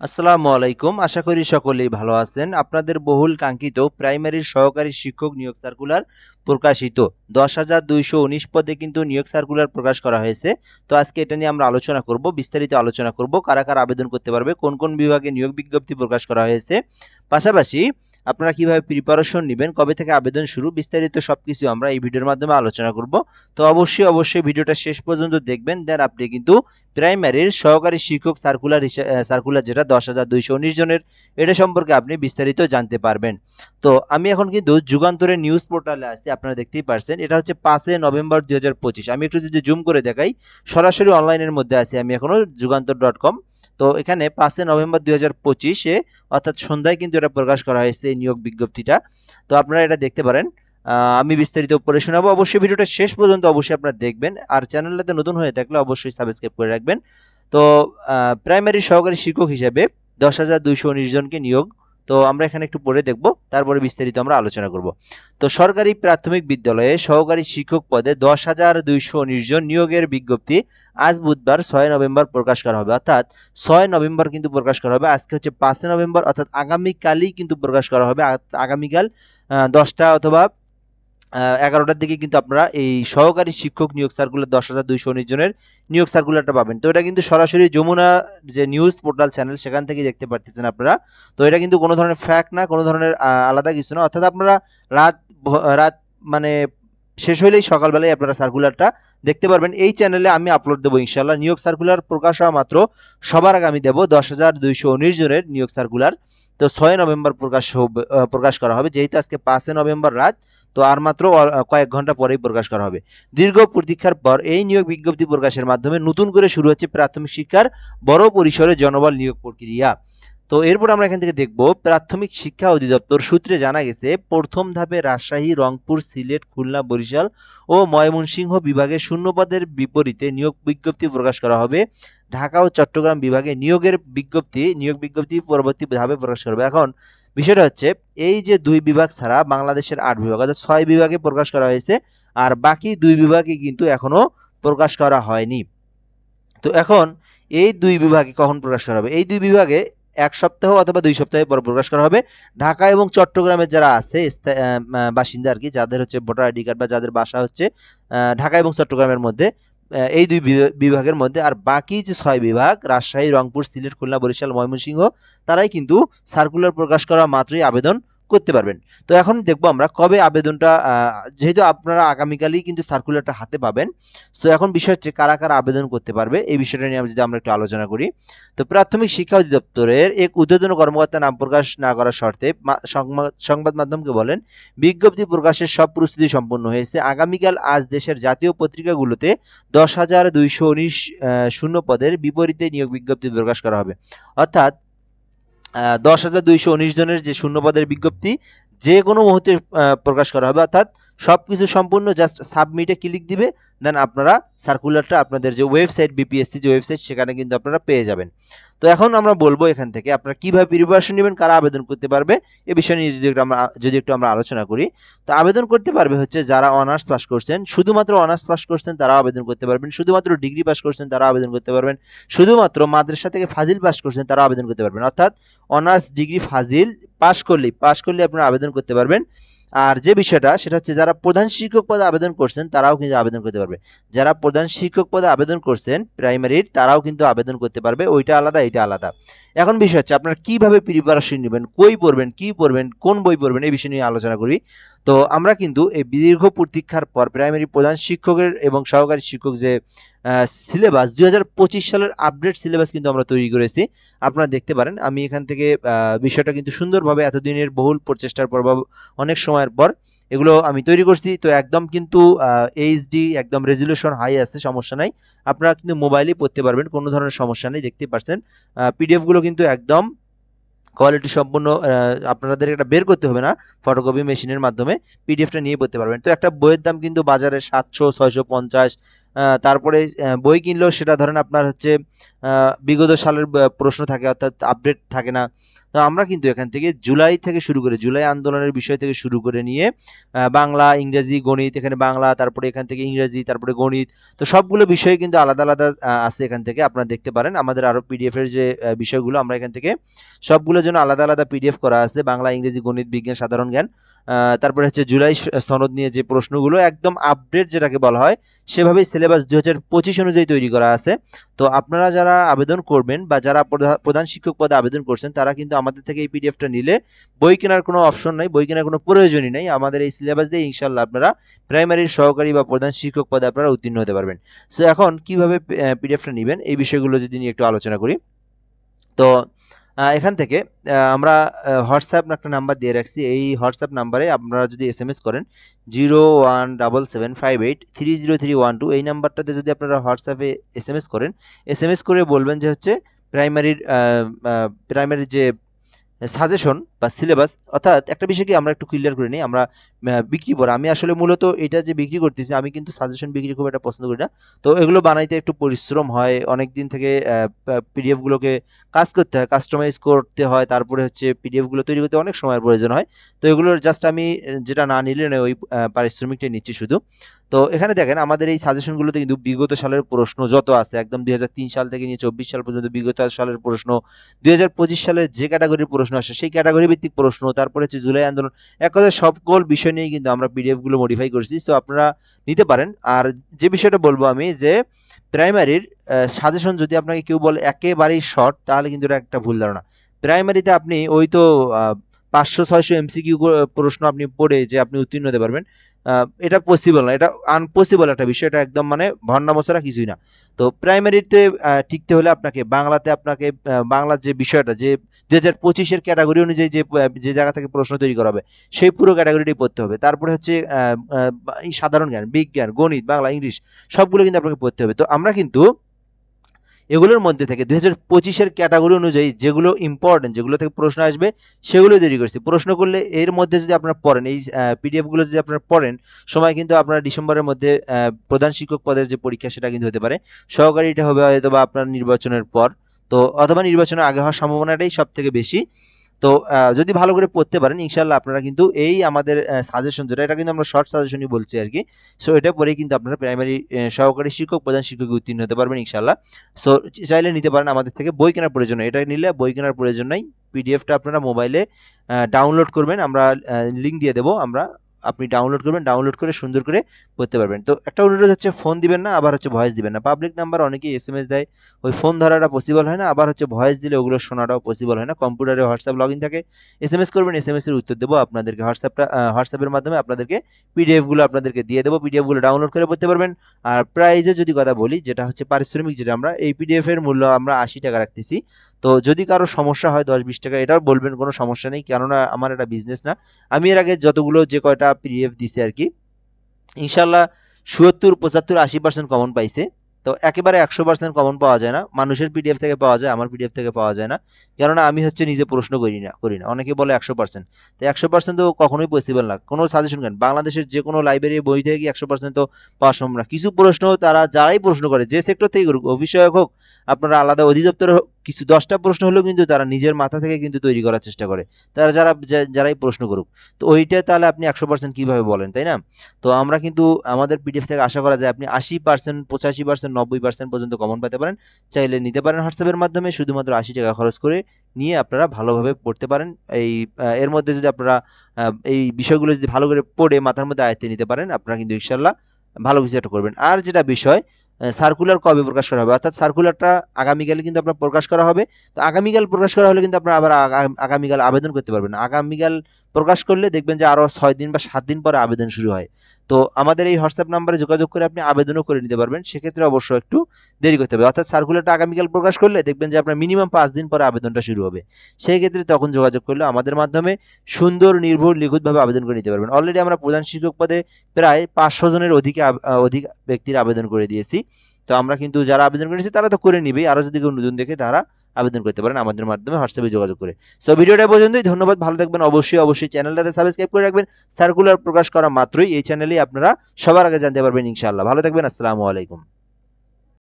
আসসালামু আলাইকুম। আশা করি সকলেই ভালো আছেন। আপনাদের বহুল কাঙ্ক্ষিত প্রাইমারির সহকারী শিক্ষক নিয়োগ সার্কুলার প্রকাশিত। দশ হাজার দুইশো উনিশ পদে কিন্তু নিয়োগ সার্কুলার প্রকাশ করা হয়েছে। তো আজকে এটা নিয়ে আমরা আলোচনা করব, বিস্তারিত আলোচনা করব, কারা কারা আবেদন করতে পারবে, কোন কোন বিভাগে নিয়োগ বিজ্ঞপ্তি প্রকাশ করা হয়েছে। পাশাপাশি আপনারা কীভাবে প্রিপারেশন নেবেন, কবে থেকে আবেদন শুরু, বিস্তারিত সব কিছু আমরা এই ভিডিওর মাধ্যমে আলোচনা করব। তো অবশ্যই অবশ্যই ভিডিওটা শেষ পর্যন্ত দেখবেন দেন আপনি কিন্তু প্রাইমারির সহকারী শিক্ষক সার্কুলার সার্কুলার যেটা দশ হাজার দুইশো উনিশ জনের, এটা সম্পর্কে আপনি বিস্তারিত জানতে পারবেন। তো আমি এখন কিন্তু যুগান্তরের নিউজ পোর্টালে আছি, আপনারা দেখতেই পারছেন। এটা হচ্ছে পাঁচে নভেম্বর দুই হাজার পঁচিশ। আমি একটু যদি জুম করে দেখাই, সরাসরি অনলাইনের মধ্যে আছি। আমি এখনও যুগান্তর ডট কম তো এখানে পাঁচে নভেম্বর দুই হাজার পঁচিশে, অর্থাৎ সন্ধ্যায় কিন্তু এটা প্রকাশ করা হয়েছে এই নিয়োগ বিজ্ঞপ্তিটা। তো আপনারা এটা দেখতে পারেন। আমি বিস্তারিত পড়ে শোনাবো। অবশ্যই ভিডিওটা শেষ পর্যন্ত অবশ্যই আপনারা দেখবেন। আর চ্যানেলটাতে নতুন হয়ে থাকলে অবশ্যই সাবস্ক্রাইব করে রাখবেন। তো প্রাইমারি সহকারী শিক্ষক হিসেবে দশ হাজার দুইশো উনিশ জনকে নিয়োগ তো আমরা এখানে একটু পড়ে দেখব, তারপরে বিস্তারিত আমরা আলোচনা করব। তো সরকারি প্রাথমিক বিদ্যালয়ে সহকারী শিক্ষক পদে দশ হাজার দুইশো উনিশ জন নিয়োগের বিজ্ঞপ্তি আজ বুধবার, ছয় নভেম্বর প্রকাশ করা হবে। অর্থাৎ ছয় নভেম্বর কিন্তু প্রকাশ করা হবে, আজকে হচ্ছে পাঁচই নভেম্বর, অর্থাৎ আগামীকালই কিন্তু প্রকাশ করা হবে। আগামীকাল দশটা অথবা এগারোটার দিকে কিন্তু আপনারা এই সহকারী শিক্ষক নিয়োগ সার্কুলার দশ হাজার দুইশো উনিশ জনের নিয়োগ সার্কুলারটা পাবেন। তো এটা কিন্তু সরাসরি যমুনা যে নিউজ পোর্টাল চ্যানেল সেখান থেকে দেখতে পারতেছেন আপনারা। তো এটা কিন্তু কোনো ধরনের ফ্যাক্ট না, কোনো ধরনের আলাদা কিছু না। অর্থাৎ আপনারা রাত রাত মানে শেষ হলেই সকালবেলায় আপনারা সার্কুলারটা দেখতে পারবেন। এই চ্যানেলে আমি আপলোড দেবো ইনশাল্লাহ নিয়োগ সার্কুলার প্রকাশ হওয়া মাত্র সবার আগে আমি দেবো দশ হাজার দুইশো উনিশ জনের নিয়োগ সার্কুলার তো ছয় নভেম্বর প্রকাশ প্রকাশ করা হবে। যেহেতু আজকে পাঁচই নভেম্বর রাত, তো আর মাত্র কয়েক ঘণ্টা পরেই প্রকাশ করা হবে। দীর্ঘ প্রতীক্ষার পর এই নিয়োগ বিজ্ঞপ্তি প্রকাশের মাধ্যমে নতুন করে শুরু হচ্ছে প্রাথমিক শিক্ষার বড় পরিসরে জনবল নিয়োগ প্রক্রিয়া। তো এরপর আমরা এখান থেকে দেখব, প্রাথমিক শিক্ষা অধিদপ্তর সূত্রে জানা গেছে, প্রথম ধাপে রাজশাহী, রংপুর, সিলেট, খুলনা, বরিশাল ও ময়মনসিংহ বিভাগে শূন্য পদের বিপরীতে নিয়োগ বিজ্ঞপ্তি প্রকাশ করা হবে। ঢাকা ও চট্টগ্রাম বিভাগে নিয়োগের বিজ্ঞপ্তি, নিয়োগ বিজ্ঞপ্তি পরবর্তী ধাপে প্রকাশ করবে। এখন বিষয়টা হচ্ছে, এই যে দুই বিভাগ ছাড়া বাংলাদেশের আট বিভাগ, অর্থাৎ ছয় বিভাগে প্রকাশ করা হয়েছে আর বাকি দুই বিভাগে কিন্তু এখনও প্রকাশ করা হয়নি। তো এখন এই দুই বিভাগে কখন প্রকাশ করা হবে? এই দুই বিভাগে এক সপ্তাহ অথবা দুই সপ্তাহে পর প্রকাশ করা হবে। ঢাকা এবং চট্টগ্রামের যারা আছে বাসিন্দা আর কি, যাদের হচ্ছে ভোটার আইডি কার্ড বা যাদের বাসা হচ্ছে ঢাকা এবং চট্টগ্রামের মধ্যে এই দুই বিভা- বিভাগের মধ্যে। আর বাকি যে ছয় বিভাগ, রাজশাহী, রংপুর, সিলেট, খুলনা, বরিশাল, ময়মনসিংহ, তারাই কিন্তু সার্কুলার প্রকাশ করা মাত্রই আবেদন করতে পারবেন। তো এখন দেখব আমরা কবে আবেদনটা যেহেতু আপনারা আগামীকালই কিন্তু সার্কুলারটা হাতে পাবেন তো এখন বিষয় হচ্ছে কারা কারা আবেদন করতে পারবে, এই বিষয়টা নিয়ে যদি আমরা একটু আলোচনা করি। তো প্রাথমিক শিক্ষা অধিদপ্তরের এক উদ্বোধন কর্মকর্তা নাম প্রকাশ না করার শর্তে সংবাদ মাধ্যমকে বলেন, বিজ্ঞপ্তি প্রকাশের সব প্রস্তুতি সম্পন্ন হয়েছে। আগামীকাল আজ দেশের জাতীয় পত্রিকাগুলোতে দশ হাজার দুইশো উনিশ শূন্য পদের বিপরীতে নিয়োগ বিজ্ঞপ্তি প্রকাশ করা হবে। অর্থাৎ দশ হাজার দুইশো উনিশ জনের যে শূন্যপদের বিজ্ঞপ্তি, যে কোনো মুহূর্তে প্রকাশ করা হবে। অর্থাৎ সব কিছু সম্পূর্ণ জাস্ট সাবমিটে ক্লিক দিবে। দেন আপনারা সার্কুলারটা আপনাদের যে ওয়েবসাইট বিপিএসসি যে ওয়েবসাইট সেখানে কিন্তু আপনারা পেয়ে যাবেন। তো এখন আমরা বলব এখান থেকে, আপনারা কীভাবে প্রিপারেশন নেবেন, কারা আবেদন করতে পারবে, এ বিষয় নিয়ে যদি একটু আমরা, যদি একটু আমরা আলোচনা করি, তো আবেদন করতে পারবে হচ্ছে যারা অনার্স পাস করছেন, শুধুমাত্র অনার্স পাস করছেন তারা আবেদন করতে পারবেন, শুধুমাত্র ডিগ্রি পাস করছেন তারা আবেদন করতে পারবেন, শুধুমাত্র মাদ্রাসা থেকে ফাজিল পাস করছেন তারা আবেদন করতে পারবেন। অর্থাৎ অনার্স ডিগ্রি ফাজিল পাস করলেই পাস করলে আপনারা আবেদন করতে পারবেন। আর যে বিষয়টা, সেটা হচ্ছে যারা প্রধান শিক্ষক পদে আবেদন করছেন, তারাও কিন্তু আবেদন করতে পারবে যারা প্রধান শিক্ষক পদে আবেদন করছেন প্রাইমারির তারাও কিন্তু আবেদন করতে পারবে। ওইটা আলাদা এটা আলাদা। এখন বিষয় হচ্ছে আপনারা কীভাবে প্রিপারেশন নেবেন, কই পড়বেন, কি পড়বেন, কোন বই পড়বেন, এই বিষয় নিয়ে আলোচনা করি। তো আমরা কিন্তু এই দীর্ঘ প্রতীক্ষার পর প্রাইমারি প্রধান শিক্ষকের এবং সহকারী শিক্ষক যে সিলেবাস দু হাজার পঁচিশ সালের আপডেট সিলেবাস কিন্তু আমরা তৈরি করেছি। আপনারা দেখতে পারেন, আমি এখান থেকে বিষয়টা কিন্তু সুন্দরভাবে এতদিনের বহুল প্রচেষ্টার পর বা অনেক সময়ের পর এগুলো আমি তৈরি করছি। তো একদম কিন্তু এইচডি একদম রেজুলেশন হাই আছে, সমস্যা নাই। আপনারা কিন্তু মোবাইলেই পড়তে পারবেন, কোনো ধরনের সমস্যা নেই, দেখতে পাচ্ছেন পিডিএফগুলো কিন্তু একদম কোয়ালিটি সম্পূর্ণ আপনাদের একটা বের করতে হবে না ফটোকপি মেশিনের মাধ্যমে পিডিএফটা নিয়ে পড়তে পারবেন। তো একটা বইয়ের দাম কিন্তু বাজারে সাতশো, ছয়শো পঞ্চাশ তারপরে বই কিনলেও সেটা ধরেন আপনার হচ্ছে বিগত সালের প্রশ্ন থাকে, অর্থাৎ আপডেট থাকে না। তো আমরা কিন্তু এখান থেকে জুলাই থেকে শুরু করে, জুলাই আন্দোলনের বিষয় থেকে শুরু করে নিয়ে বাংলা, ইংরেজি, গণিত, এখানে বাংলা, তারপরে এখান থেকে ইংরেজি, তারপরে গণিত, তো সবগুলো বিষয় কিন্তু আলাদা আলাদা আছে এখান থেকে, আপনারা দেখতে পারেন। আমাদের আরও পিডিএফের যে বিষয়গুলো, আমরা এখান থেকে সবগুলোর জন্য আলাদা আলাদা পিডিএফ করা আছে, বাংলা, ইংরেজি, গণিত, বিজ্ঞান, সাধারণ জ্ঞান। তারপরে হচ্ছে জুলাই সনদ নিয়ে যে প্রশ্নগুলো, একদম আপডেট যেটাকে বলা হয়, সেভাবেই সিলেবাস দু হাজার পঁচিশ অনুযায়ী তৈরি করা আছে। তো আপনারা যারা আবেদন করবেন বা যারা প্রধা- প্রধান শিক্ষক পদে আবেদন করছেন, তারা কিন্তু আমাদের থেকে এই পিডিএফটা নিলে বই কেনার কোনো অপশন নাই, বই কেনার কোনো প্রয়োজনই নেই। আমাদের এই সিলেবাস দিয়ে ইনশাল্লাহ আপনারা প্রাইমারির সহকারী বা প্রধান শিক্ষক পদে আপনারা উত্তীর্ণ হতে পারবেন। সো এখন কীভাবে পিডিএফটা নেবেন, এই বিষয়গুলো যদি নিয়ে একটু আলোচনা করি। তো এখান থেকে আমরা হোয়াটসঅ্যাপ একটা নাম্বার দিয়ে রাখছি। এই হোয়াটসঅ্যাপ নাম্বারে আপনারা যদি এস এম এস করেন zero one double seven five eight three zero three one two এই নাম্বারটাতে যদি আপনারা হোয়াটসঅ্যাপে এস এম এস করেন এস এম এস করে বলবেন যে হচ্ছে প্রাইমারির প্রাইমারির যে সাজেশন বা সিলেবাস অর্থাৎ একটা বিষয়কে আমরা একটু ক্লিয়ার করে নিই আমরা বিক্রি করা। আমি আসলে মূলত এটা যে বিক্রি করতেছি আমি কিন্তু সাজেশন বিক্রি খুব একটা পছন্দ করি না। তো এগুলো বানাইতে একটু পরিশ্রম হয় অনেক দিন থেকে পিডিএফগুলোকে কাজ করতে হয় কাস্টমাইজ করতে হয় তারপরে হচ্ছে পিডিএফগুলো তৈরি করতে অনেক সময়ের প্রয়োজন হয়। তো এগুলোর জাস্ট আমি যেটা না নিলে নয় ওই আহ, পারিশ্রমিকটা নিচ্ছি শুধু। তো এখানে দেখেন আমাদের এই সাজেশনগুলোতে কিন্তু বিগত সালের প্রশ্ন যত আছে একদম দুই হাজার তিন সাল থেকে নিয়ে চব্বিশ সাল পর্যন্ত বিগত সালের প্রশ্ন দুই হাজার পঁচিশ সালের যে ক্যাটাগরির প্রশ্ন আসে সেই ক্যাটাগরি ভিত্তিক প্রশ্ন, তারপরে হচ্ছে জুলাই আন্দোলন, এক কথায় সকল বিষয় নিয়ে কিন্তু আমরা পিডিএফগুলো মডিফাই করছি। তো আপনারা নিতে পারেন। আর যে বিষয়টা বলব আমি যে প্রাইমারির সাজেশন যদি আপনাকে কেউ বলে একেবারেই শর্ট তাহলে কিন্তু এটা একটা ভুল ধারণা। প্রাইমারিতে আপনি ওই তো পাঁচশো, ছয়শো এমসি এমসিকিউ প্রশ্ন আপনি পড়ে যে আপনি উত্তীর্ণ হতে পারবেন। এটা পসিবল না, এটা আনপসিবল একটা বিষয়, এটা একদম মানে ভণ্ডামশারা কিছুই না। তো প্রাইমারিতে ঠিকতে হলে আপনাকে বাংলাতে আপনাকে বাংলার যে বিষয়টা, যে দু হাজার পঁচিশের ক্যাটাগরি অনুযায়ী যে যে জায়গা থেকে প্রশ্ন তৈরি করা হবে, সেই পুরো ক্যাটাগরিটি পড়তে হবে। তারপরে হচ্ছে সাধারণ জ্ঞান, বিজ্ঞান, গণিত, বাংলা, ইংলিশ, সবগুলো কিন্তু আপনাকে পড়তে হবে। তো আমরা কিন্তু এগুলোর মধ্যে থেকে দুই হাজার পঁচিশের ক্যাটাগরি অনুযায়ী যেগুলো ইম্পর্টেন্ট যেগুলো থেকে প্রশ্ন আসবে, সেগুলো তৈরি করছি। প্রশ্ন করলে এর মধ্যে যদি আপনারা পড়েন, এই পিডিএফগুলো যদি আপনারা পড়েন, সময় কিন্তু আপনারা ডিসেম্বরের মধ্যে প্রধান শিক্ষক পদের যে পরীক্ষা সেটা কিন্তু হতে পারে। সহকারীটা হবে হয়তো বা আপনার নির্বাচনের পর। তো অথবা নির্বাচনের আগে হওয়ার সম্ভাবনাটাই সব থেকে বেশি। তো যদি ভালো করে পড়তে পারেন ইনশাল্লাহ আপনারা কিন্তু এই আমাদের সাজেশন যেটা, এটা কিন্তু আমরা শর্ট সাজেশনই বলছি আর কি সো এটা পরেই কিন্তু আপনারা প্রাইমারি সহকারী শিক্ষক, প্রধান শিক্ষক উত্তীর্ণ হতে পারবেন ইনশাল্লাহ সো চাইলে নিতে পারেন আমাদের থেকে বই কেনার প্রয়োজন এটা নিলে বই কেনার প্রয়োজন নাই। পিডিএফটা আপনারা মোবাইলে ডাউনলোড করবেন। আমরা লিঙ্ক দিয়ে দেবো। আমরা আপনি ডাউনলোড করবেন ডাউনলোড করে সুন্দর করে পড়তে পারবেন। তো একটা অনুরোধ হচ্ছে ফোন দিবেন না, আবার হচ্ছে ভয়েস দিবেন না। পাবলিক নাম্বার অনেকেই এস এম এস দেয়, ওই ফোন ধরাটা পসিবল হয় না, আবার হচ্ছে ভয়েস দিলে ওগুলো শোনাটাও পসিবল হয় না। কম্পিউটারে হোয়াটসঅ্যাপ লগ ইন থাকে এস এম এস করবেন এস এম এস এর উত্তর দেবো আপনাদেরকে। হোয়াটসঅ্যাপটা হোয়াটসঅ্যাপের মাধ্যমে আপনাদেরকে পিডিএফগুলো আপনাদেরকে দিয়ে দেবো। পিডিএফগুলো ডাউনলোড করে পড়তে পারবেন। আর প্রাইজে যদি কথা বলি, যেটা হচ্ছে পারিশ্রমিক, যেটা আমরা, এই পিডিএফ এর মূল্য আমরা আশি টাকা রাখতেছি। তো যদি কারও সমস্যা হয় দশ বিশ টাকা এটাও বলবেন কোনো সমস্যা নেই। কেননা আমার এটা বিজনেস না। আমি এর আগে যতগুলো যে কয়টা পিডিএফ দিছি আর কি ইনশাল্লাহ সত্তর পঁচাত্তর আশি পার্সেন্ট কমন পাইছে। তো একেবারে একশো পার্সেন্ট কমন পাওয়া যায় না। মানুষের পিডিএফ থেকে পাওয়া যায় আমার পিডিএফ থেকে পাওয়া যায় না। কেননা আমি হচ্ছে নিজে প্রশ্ন করি না করি না। অনেকে বলে একশো পার্সেন্ট তো একশো পার্সেন্ট তো কখনোই পসিবল না। কোনো সাজেশন কেন? বাংলাদেশের যে কোনো লাইব্রেরি বই থেকে কি একশো পার্সেন্ট তো পাওয়া সম্ভব না। কিছু প্রশ্ন তারা যারাই প্রশ্ন করে যে সেক্টর থেকে করুক অভিষয়ক হোক আপনারা আলাদা অধিদপ্তর হোক, কিছু দশটা প্রশ্ন হলেও কিন্তু তারা নিজের মাথা থেকে কিন্তু তৈরি করার চেষ্টা করে। তারা যারা, যারাই প্রশ্ন করুক। তো ওইটা তাহলে আপনি একশো পার্সেন্ট কীভাবে বলেন, তাই না? তো আমরা কিন্তু আমাদের পিডিএফ থেকে আশা করা যায় আপনি আশি পার্সেন্ট পঁচাশি পার্সেন্ট নব্বই পার্সেন্ট পর্যন্ত কমন পেতে পারেন। চাইলে নিতে পারেন হোয়াটসঅ্যাপের মাধ্যমে। শুধুমাত্র আশি টাকা খরচ করে নিয়ে আপনারা ভালোভাবে পড়তে পারেন। এই এর মধ্যে যদি আপনারা এই বিষয়গুলো যদি ভালো করে পড়ে মাথার মধ্যে আয়ত্তে নিতে পারেন, আপনারা কিন্তু ইনশাল্লাহ ভালো কিছু একটা করবেন। আর যেটা বিষয় সার্কুলার কবে প্রকাশ করা হবে? অর্থাৎ সার্কুলারটা আগামীকালে কিন্তু আপনার প্রকাশ করা হবে। তো আগামীকাল প্রকাশ করা হলে কিন্তু আপনার আবার আগামীকাল আবেদন করতে পারবেন। আগামীকাল প্রকাশ করলে দেখবেন যে আরও ছয় দিন বা সাত দিন পরে আবেদন শুরু হয়। তো আমাদের এই হোয়াটসঅ্যাপ নাম্বারে যোগাযোগ করে আপনি আবেদনও করে নিতে পারবেন। সেক্ষেত্রে অবশ্য একটু দেরি করতে হবে। অর্থাৎ সার্কুলারটা আগামীকাল প্রকাশ করলে দেখবেন যে আপনার মিনিমাম পাঁচ দিন পরে আবেদনটা শুরু হবে। সেই ক্ষেত্রে তখন যোগাযোগ করলে আমাদের মাধ্যমে সুন্দর, নির্ভুল, নিখুঁতভাবে আবেদন করে নিতে পারবেন। অলরেডি আমরা প্রধান শিক্ষক পদে প্রায় পাঁচশো জনের অধিকে অধিক ব্যক্তির আবেদন করে দিয়েছি। তো আমরা কিন্তু যারা আবেদন করেছি তারা তো করে নিবেই। আরও যদি কেউ নতুন দেখে তারা আবেদন করতে পারেন আমাদের মাধ্যমে হোয়াটসঅ্যাপে যোগাযোগ করে। সো ভিডিওটা পর্যন্তই। ধন্যবাদ, ভালো থাকবেন। অবশ্যই অবশ্যই চ্যানেলটাতে সাবস্ক্রাইব করে রাখবেন। সার্কুলার প্রকাশ করা মাত্রই এই চ্যানেলেই আপনারা সবার আগে জানতে পারবেন ইনশাআল্লাহ। ভালো থাকবেন, আসসালামু আলাইকুম।